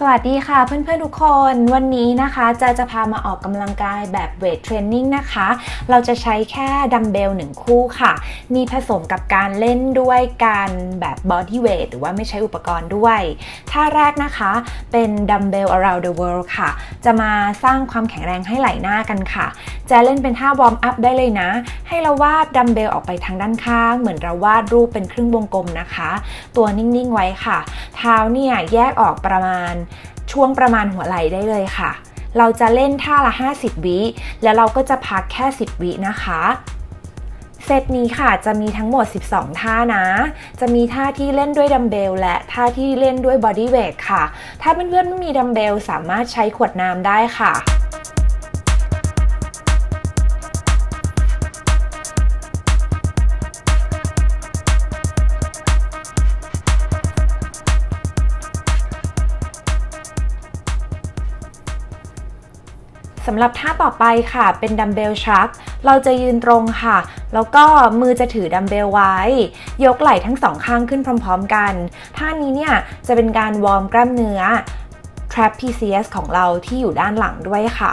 สวัสดีค่ะเพื่อนๆทุกคนวันนี้นะคะจะจะพามาออกกำลังกายแบบเวทเทรนนิ่งนะคะ เราจะใช้แค่ดัมเบลหนึ่งคู่ค่ะ มีผสมกับการเล่นด้วยการแบบบอดี้เวทหรือว่าไม่ใช้อุปกรณ์ด้วยท่าแรกนะคะเป็นดัมเบล around the world ค่ะ จะมาสร้างความแข็งแรงให้ไหล่หน้ากันค่ะ จะเล่นเป็นท่าวอร์มอัพได้เลยนะ ให้เราวาดดัมเบลออกไปทางด้านข้าง เหมือนเราวาดรูปเป็นครึ่งวงกลมนะคะ ตัวนิ่งๆไว้ค่ะ เท้าเนี่ยแยกออกประมาณ ช่วงประมาณหัวไหล่ได้เลยค่ะ เราจะเล่นท่าละ 50 วิ แล้วเราก็จะพักแค่ 10 วินะคะเซตนี้ค่ะจะมีทั้งหมด 12 ท่านะ จะมีท่าที่เล่นด้วยดัมเบลและท่าที่เล่นด้วยบอดี้เวทค่ะ ถ้าเพื่อนๆไม่มีดัมเบลสามารถใช้ขวดน้ำได้ค่ะำหรับท่าต่อไปค่ะ เป็นดัมเบลชัก เราจะยืนตรงค่ะ แล้วก็มือจะถือดัมเบลไว้ ยกไหล่ทั้งสองข้างขึ้นพร้อมๆกัน ท่านี้เนี่ยจะเป็นการวอร์มกล้ามเนื้อ trapezius ของเราที่อยู่ด้านหลังด้วยค่ะ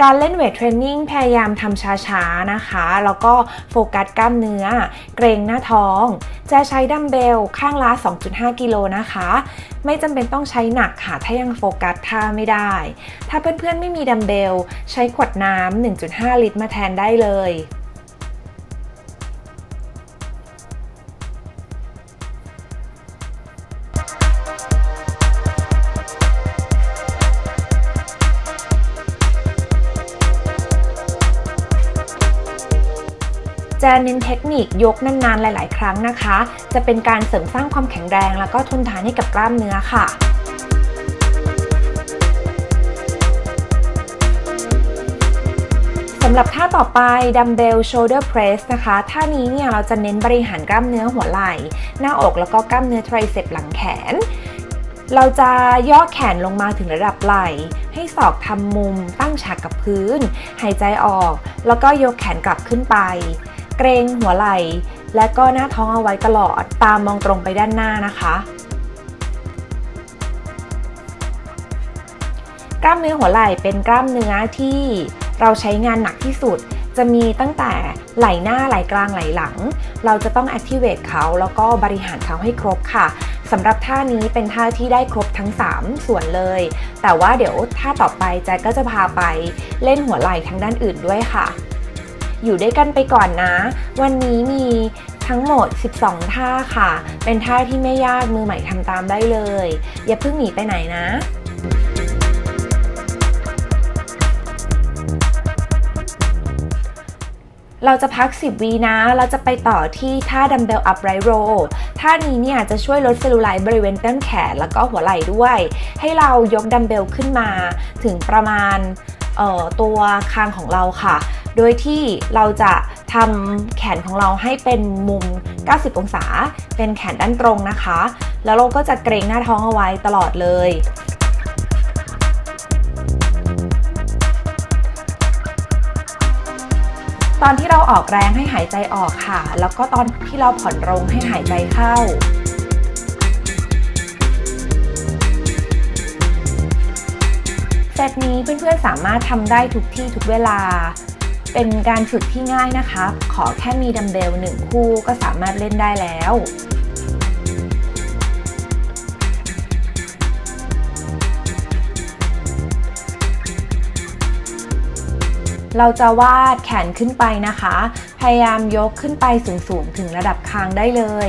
การเล่นเวทเทรนนิ่งพยายามทำช้าๆนะคะ แล้วก็โฟกัสกล้ามเนื้อ เกรงหน้าท้อง จะใช้ดัมเบลข้างละ 2.5 กิโลนะคะ ไม่จำเป็นต้องใช้หนักค่ะ ถ้ายังโฟกัสท่าไม่ได้ ถ้าเพื่อนๆไม่มีดัมเบล ใช้ขวดน้ำ1.5 ลิตรมาแทนได้เลย จะเน้นเทคนิคยกนานๆหลาย ๆ ครั้งนะคะ จะเป็นการเสริมสร้างความแข็งแรง แล้วก็ทนทานให้กับกล้ามเนื้อค่ะสำหรับท่าต่อไปดัมเบล shoulder press นะคะ ท่านี้เนี่ยเราจะเน้นบริหารกล้ามเนื้อหัวไหล่ หน้าอกแล้วก็กล้ามเนื้อไทรเซปหลังแขน เราจะย่อแขนลงมาถึงระดับไหล่ ให้ศอกทำมุมตั้งฉากกับพื้น หายใจออก แล้วก็ยกแขนกลับขึ้นไป กรงหัวไหล่ และก็หน้าท้องเอาไว้ตลอด ตามมองตรงไปด้านหน้านะคะ กล้ามเนื้อหัวไหล่เป็นกล้ามเนื้อที่เราใช้งานหนักที่สุด จะมีตั้งแต่ไหล่หน้าไหล่กลางไหล่หลัง เราจะต้อง activate เขาแล้วก็บริหารเขาให้ครบค่ะสำหรับท่านี้เป็นท่าที่ได้ครบทั้ง 3 ส่วนเลย แต่ว่าเดี๋ยวท่าต่อไปแจ๊กก็จะพาไปเล่นหัวไหล่ทางด้านอื่นด้วยค่ะ อยู่ด้วยกันไปก่อนนะ วันนี้มีทั้งหมด 12 ท่าค่ะ เป็นท่าที่ไม่ยากมือใหม่ทำตามได้เลย อย่าเพิ่งหนีไปไหนนะเราจะพัก 10 วีนะ เราจะไปต่อที่ท่าดัมเบลอัพไรโรท่านี้เนี่ยจะช่วยลดเซลลูไลท์บริเวณต้นแขนแล้วก็หัวไหล่ด้วย ให้เรายกดัมเบลขึ้นมาถึงประมาณตัวคางของเราค่ะ โดยที่เราจะทำแขนของเราให้เป็นมุม 90 องศา เป็นแขนด้านตรงนะคะ แล้วเราก็จะเกรงหน้าท้องเอาไว้ตลอดเลยตอนที่เราออกแรงให้หายใจออกค่ะ แล้วก็ตอนที่เราผ่อนลงให้หายใจเข้า เซตนี้เพื่อนๆสามารถทำได้ทุกที่ทุกเวลา เป็นการฝึกที่ง่ายนะคะ ขอแค่มีดัมเบลหนึ่งคู่ก็สามารถเล่นได้แล้วเราจะวาดแขนขึ้นไปนะคะ พยายามยกขึ้นไปสูงๆ ถึงระดับคางได้เลย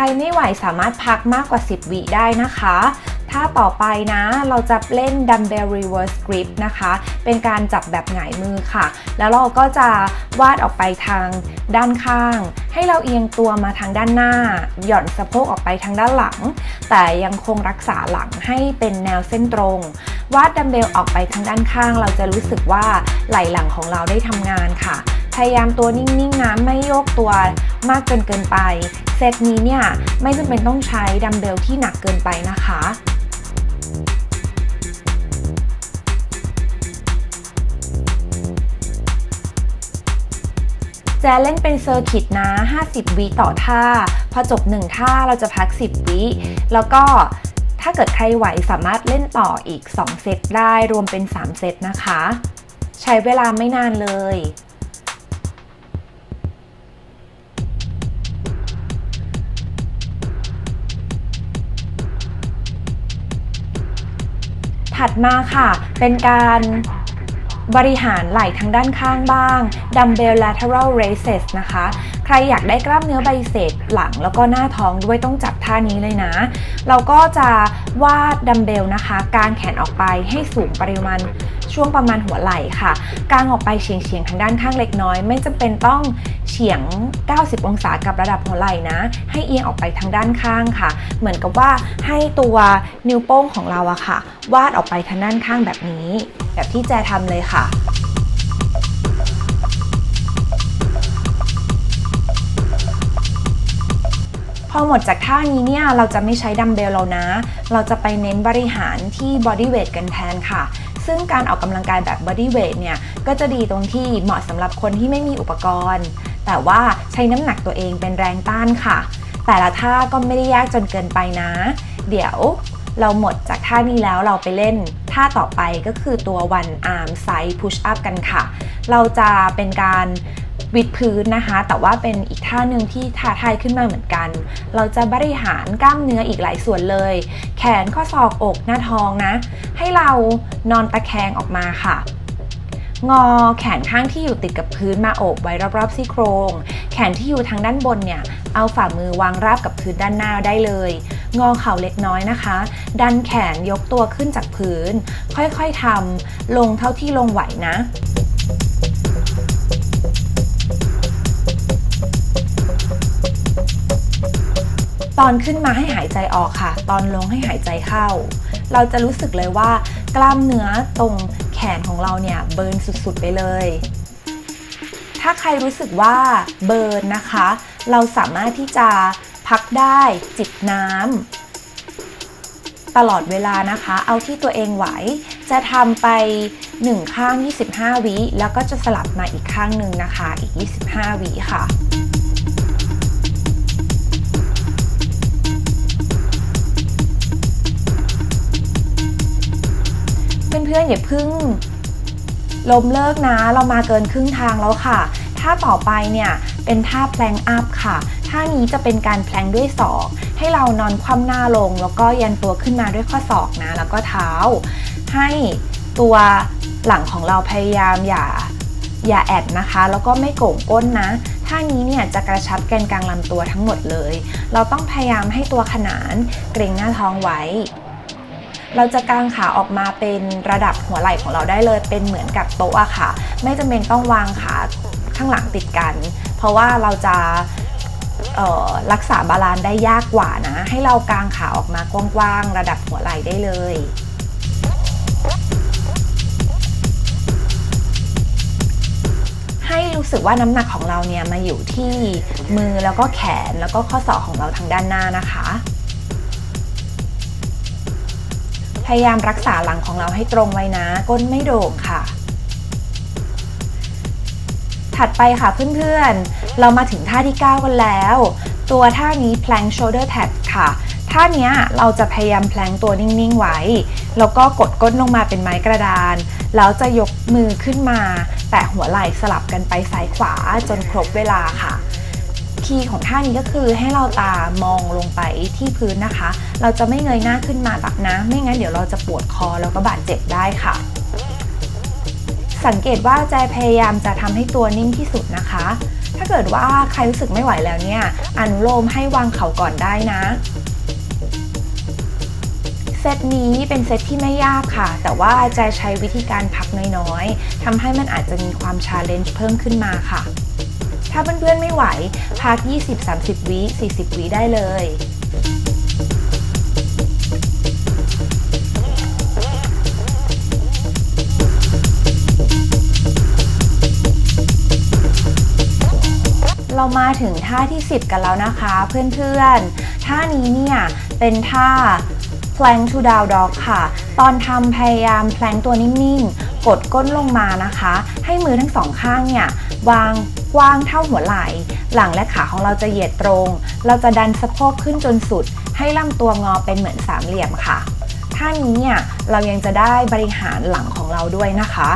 รไม่ไหวสามารถพักมากกว่า 10 วิได้นะคะถ้าต่อไปนะเราจะเล่นดัมเบล reverse grip นะคะ เป็นการจับแบบหงายมือค่ะ แล้วเราก็จะวาดออกไปทางด้านข้าง ให้เราเอียงตัวมาทางด้านหน้า หย่อนสะโพกออกไปทางด้านหลัง แต่ยังคงรักษาหลังให้เป็นแนวเส้นตรง วาดดัมเบลออกไปทางด้านข้าง เราจะรู้สึกว่าไหล่หลังของเราได้ทำงานค่ะ พยายามตัวนิ่งๆนะไม่โยกตัวมากเกินเกินไป เซตนี้เนี่ยไม่จำเป็นต้องใช้ดัมเบลที่หนักเกินไปนะคะจะเล่นเป็นเซอร์กิตนะ 50 วิต่อท่า พอจบ 1 ท่าเราจะพัก 10 วิ แล้วก็ถ้าเกิดใครไหวสามารถเล่นต่ออีก 2 เซตได้รวมเป็น 3 เซตนะคะ ใช้เวลาไม่นานเลย ถัดมาค่ะ เป็นการบริหารไหล่ทางด้านข้างบ้าง Dumbbell Lateral Raises นะคะ ใครอยากได้กล้ามเนื้อใบเซปหลังแล้วก็หน้าท้องด้วยต้องจับท่านี้เลยนะ เราก็จะวาดดัมเบลนะคะ การแขนออกไปให้สูงปริมาณ ช่วงประมาณหัวไหล่ค่ะ กางออกไปเฉียงเฉียงๆทางด้านข้างเล็กน้อย ไม่จำเป็นต้องเฉียง 90 องศากับระดับหัวไหล่นะ ให้เอียงออกไปทางด้านข้างค่ะ เหมือนกับว่าให้ตัวนิ้วโป้งของเราอะค่ะ วาดออกไปทางด้านข้างแบบนี้ แบบที่แจทำเลยค่ะพอหมดจากท่านี้เนี่ยเราจะไม่ใช้ดัมเบลแล้วนะ เราจะไปเน้นบริหารที่บอดี้เวทกันแทนค่ะ ซึ่งการออกกำลังกายแบบบอดี้เวทเนี่ยก็จะดีตรงที่เหมาะสำหรับคนที่ไม่มีอุปกรณ์ แต่ว่าใช้น้ำหนักตัวเองเป็นแรงต้านค่ะ แต่ละท่าก็ไม่ได้ยากจนเกินไปนะ เดี๋ยวเราหมดจากท่านี้แล้วเราไปเล่นท่าต่อไปก็คือตัว one arm side push up กันค่ะ เราจะเป็นการ วิดพื้นนะคะ แต่ว่าเป็นอีกท่าหนึ่งที่ท้าทายขึ้นมาเหมือนกัน เราจะบริหารกล้ามเนื้ออีกหลายส่วนเลย แขนข้อศอกอกหน้าท้องนะ ให้เรานอนตะแคงออกมาค่ะงอแขนข้างที่อยู่ติดกับพื้นมาโอบไว้รอบๆซี่โครง แขนที่อยู่ทางด้านบนเนี่ย เอาฝ่ามือวางราบกับพื้นด้านหน้าได้เลย งอเข่าเล็กน้อยนะคะ ดันแขนยกตัวขึ้นจากพื้น ค่อยๆทำลงเท่าที่ลงไหวนะ ตอนขึ้นมาให้หายใจออกค่ะ ตอนลงให้หายใจเข้า เราจะรู้สึกเลยว่ากล้ามเนื้อตรงแขนของเราเนี่ยเบิร์นสุดๆไปเลย ถ้าใครรู้สึกว่าเบิร์นนะคะ เราสามารถที่จะพักได้จิบน้ำตลอดเวลานะคะ เอาที่ตัวเองไหว จะทำไป1ข้าง 25 วิแล้วก็จะสลับมาอีกข้างหนึ่งนะคะ อีก 25 วิค่ะ เพื่อนๆอย่าพึ่งล้มเลิกนะ เรามาเกินครึ่งทางแล้วค่ะ ท่าต่อไปเนี่ยเป็นท่าแพลงอัพค่ะ ท่านี้จะเป็นการแพลงด้วยศอก ให้เรานอนคว่ำหน้าลง แล้วก็ยันตัวขึ้นมาด้วยข้อศอกนะ แล้วก็เท้า ให้ตัวหลังของเราพยายามอย่าอย่าแอดนะคะ แล้วก็ไม่โก่งก้นนะ ท่านี้เนี่ยจะกระชับแกนกลางลำตัวทั้งหมดเลย เราต้องพยายามให้ตัวขนานเกรงหน้าท้องไว้ เราจะกางขาออกมาเป็นระดับหัวไหล่ของเราได้เลย เป็นเหมือนกับโต๊ะอะค่ะ ไม่จำเป็นต้องวางขาข้างหลังติดกัน เพราะว่าเราจะรักษาบาลานซ์ได้ยากกว่านะ ให้เรากางขาออกมากว้างๆระดับหัวไหล่ได้เลยให้รู้สึกว่าน้ำหนักของเราเนี่ยมาอยู่ที่มือแล้วก็แขนแล้วก็ข้อศอกของเราทางด้านหน้านะคะ พยายามรักษาหลังของเราให้ตรงไว้นะ ก้นไม่โด่งค่ะ ถัดไปค่ะเพื่อนๆ เรามาถึงท่าที่ 9 กันแล้ว ตัวท่านี้ plank shoulder tap ค่ะท่านี้เราจะพยายามแพลงตัวนิ่งๆไว้ แล้วก็กดก้นลงมาเป็นไม้กระดาน แล้วจะยกมือขึ้นมา แต่หัวไหล่สลับกันไปซ้ายขวาจนครบเวลาค่ะ คีย์ของท่านี้ก็คือให้เราตามองลงไปที่พื้นนะคะ เราจะไม่เงยหน้าขึ้นมาตักนะ ไม่งั้นเดี๋ยวเราจะปวดคอแล้วก็บาดเจ็บได้ค่ะ สังเกตว่าใจพยายามจะทำให้ตัวนิ่งที่สุดนะคะ ถ้าเกิดว่าใครรู้สึกไม่ไหวแล้วเนี่ยอนุโลมให้วางเข่าก่อนได้นะเซตนี้เป็นเซตที่ไม่ยากค่ะ แต่ว่าจะใช้วิธีการพักน้อยๆทำให้มันอาจจะมีความชาเลนจ์เพิ่มขึ้นมาค่ะ ถ้าเพื่อนๆไม่ไหว พัก 20-30 วิ 40 วิได้เลยเรามาถึงท่าที่ 10 กันแล้วนะคะเพื่อนๆ ท่านี้เนี่ย เป็นท่า plank to down dog ค่ะ ตอนทำพยายามแพลงตัวนิ่งๆ กดก้นลงมานะคะ ให้มือทั้งสองข้างเนี่ย วาง กว้างเท่าหัวไหล่หลังและขาของเราจะเหยียดตรง เราจะดันสะโพกขึ้นจนสุด ให้ลำตัวงอเป็นเหมือนสามเหลี่ยมค่ะท่านี้เนี่ยเรายังจะได้บริหารหลังของเราด้วยนะคะ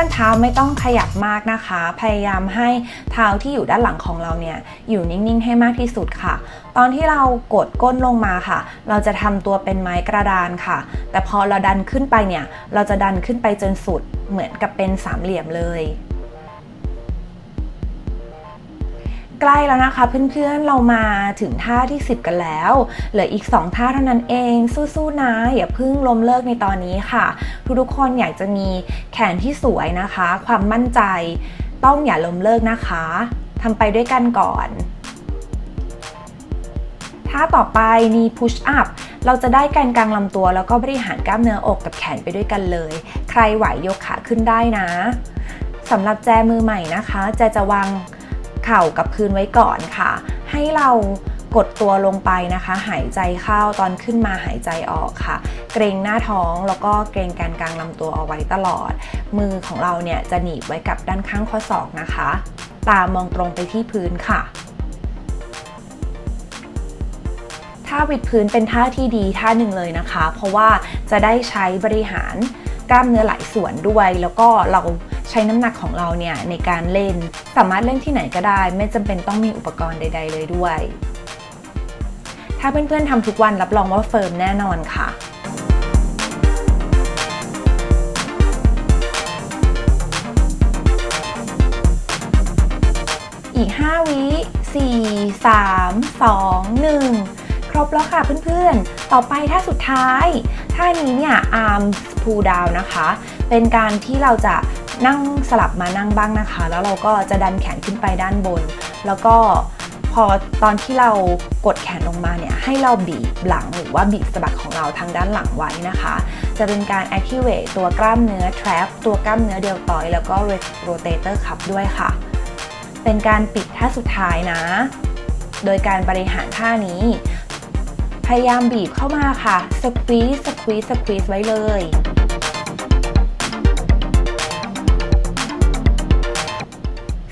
อนๆเท้าไม่ต้องขยับมากนะคะ พยายามให้เท้าที่อยู่ด้านหลังของเราเนี่ยอยู่นิ่งๆ ให้มากที่สุดค่ะ ตอนที่เรากดก้นลงมาค่ะ เราจะทำตัวเป็นไม้กระดานค่ะ แต่พอเราดันขึ้นไปเนี่ยเราจะดันขึ้นไปจนสุดเหมือนกับเป็นสามเหลี่ยมเลย ใกล้แล้วนะคะเพื่อนๆเรามาถึงท่าที่ 10 กันแล้วเหลืออีก 2 ท่าเท่านั้นเองสู้ๆนะอย่าเพิ่งล้มเลิกในตอนนี้ค่ะ ทุกๆคนอยากจะมีแขนที่สวยนะคะ ความมั่นใจ ต้องอย่าล้มเลิกนะคะทำไปด้วยกันก่อนท่าต่อไปนี่ push up เราจะได้การกลางลำตัว แล้วก็บริหารกล้ามเนื้ออกกับแขนไปด้วยกันเลย ใครไหวยกขาขึ้นได้นะสำหรับแจมือใหม่นะคะ แจจะวาง เข่ากับพื้นไว้ก่อนค่ะ ให้เรากดตัวลงไปนะคะ หายใจเข้าตอนขึ้นมาหายใจออกค่ะ เกรงหน้าท้องแล้วก็เกรงการกลางลำตัวเอาไว้ตลอด มือของเราเนี่ยจะหนีบไว้กับด้านข้างข้อศอกนะคะ ตามองตรงไปที่พื้นค่ะท่าวิดพื้นเป็นท่าที่ดีท่าหนึ่งเลยนะคะ เพราะว่าจะได้ใช้บริหาร กล้ามเนื้อหลายส่วนด้วย แล้วก็เราใช้น้ำหนักของเราเนี่ยในการเล่น สามารถเล่นที่ไหนก็ได้ ไม่จำเป็นต้องมีอุปกรณ์ใด ๆ เลยด้วย ถ้าเพื่อนๆทำทุกวันรับรองว่าเฟิร์มแน่นอนค่ะอีก 5 วิ 4 3 2 1 ครบแล้วค่ะเพื่อนๆ ต่อไปท่าสุดท้าย ท่านี้เนี่ย arm pull down นะคะ เป็นการที่เราจะนั่งสลับมานั่งบ้างนะคะ แล้วเราก็จะดันแขนขึ้นไปด้านบน แล้วก็พอตอนที่เรากดแขนลงมาเนี่ยให้เราบีบหลังหรือว่าบีบสะบักของเราทางด้านหลังไว้นะคะ จะเป็นการ activate ตัวกล้ามเนื้อ trap ตัวกล้ามเนื้อเดลตอยแล้วก็ rotator cuff ด้วยค่ะ เป็นการปิดท่าสุดท้ายนะ โดยการบริหารท่านี้ พยายามบีบเข้ามาค่ะส ควีสสควีสสควีสไว้เลย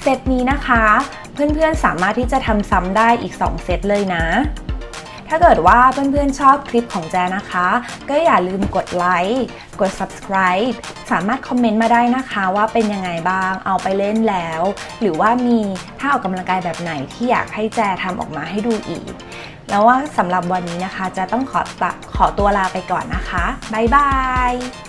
เซตนี้นะคะ เพื่อนๆสามารถที่จะทำซ้ำได้อีก 2 เซตเลยนะ ถ้าเกิดว่าเพื่อนๆชอบคลิปของแจนะคะ ก็อย่าลืมกดไลค์กด subscribe สามารถคอมเมนต์มาได้นะคะว่าเป็นยังไงบ้างเอาไปเล่นแล้ว หรือว่ามีท่าออกกำลังกายแบบไหนที่อยากให้แจทำออกมาให้ดูอีก แล้วว่าสำหรับวันนี้นะคะ จะต้องขอตะขอตัวลาไปก่อนนะคะ บ๊ายบาย